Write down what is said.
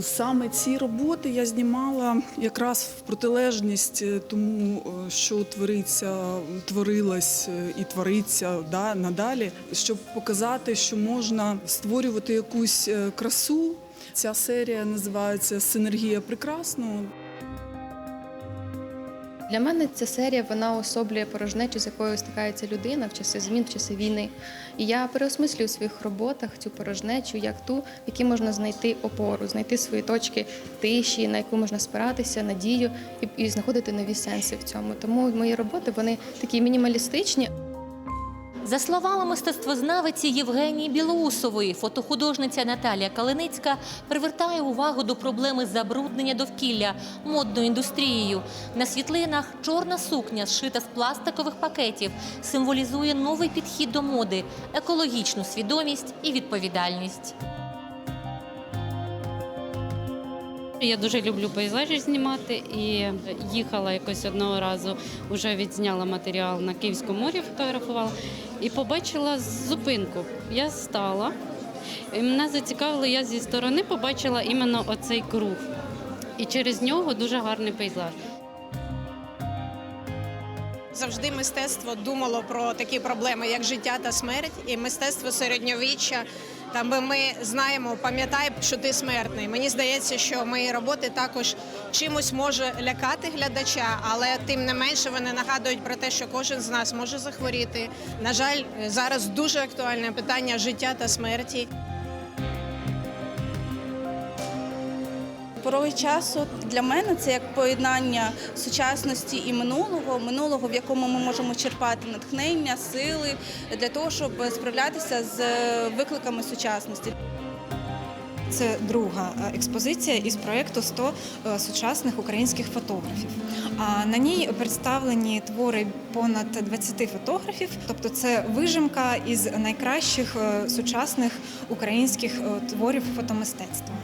Саме ці роботи я знімала якраз в протилежність е, тому, е, що твориться, творилось е, і твориться да, надалі, щоб показати, що можна створювати якусь красу. Ця серія називається Синергія прекрасного. Для мене ця серія вона особлює порожнечу, з якою стикається людина в часи змін, в часи війни. І я переосмислюю в своїх роботах цю порожнечу як ту, в якій можна знайти опору, знайти свої точки тиші, на яку можна спиратися, надію і, і знаходити нові сенси в цьому. Тому мої роботи вони такі мінімалістичні, За словами мистецтвознавиці Євгенії Білоусової, фотохудожниця Наталія Калиницька привертає увагу до проблеми забруднення довкілля модною індустрією. На світлинах чорна сукня, зшита з пластикових пакетів, символізує новий підхід до моди, екологічну свідомість і відповідальність. Я дуже люблю пейзажі знімати і їхала якось одного разу, вже відзняла матеріал на Київському морі, фотографувала і побачила зупинку. Я стала, і мене зацікавило, я зі сторони побачила іменно оцей круг. І через нього дуже гарний пейзаж. Завжди мистецтво думало про такі проблеми, як життя та смерть, і мистецтво середньовіччя. Там ми знаємо, пам'ятай, що ти смертний. Мені здається, що мої роботи також чимось може лякати глядача, але тим не менше вони нагадують про те, що кожен з нас може захворіти. На жаль, зараз дуже актуальне питання життя та смерті. Пороги часу для мене це як поєднання сучасності і минулого, минулого, в якому ми можемо черпати натхнення, сили для того, щоб справлятися з викликами сучасності. Це друга е, експозиція із проєкту «100 е, сучасних українських фотографів. А на ній представлені твори понад 20 фотографів, тобто це вижимка із найкращих е, сучасних українських е, творів фотомистецтва.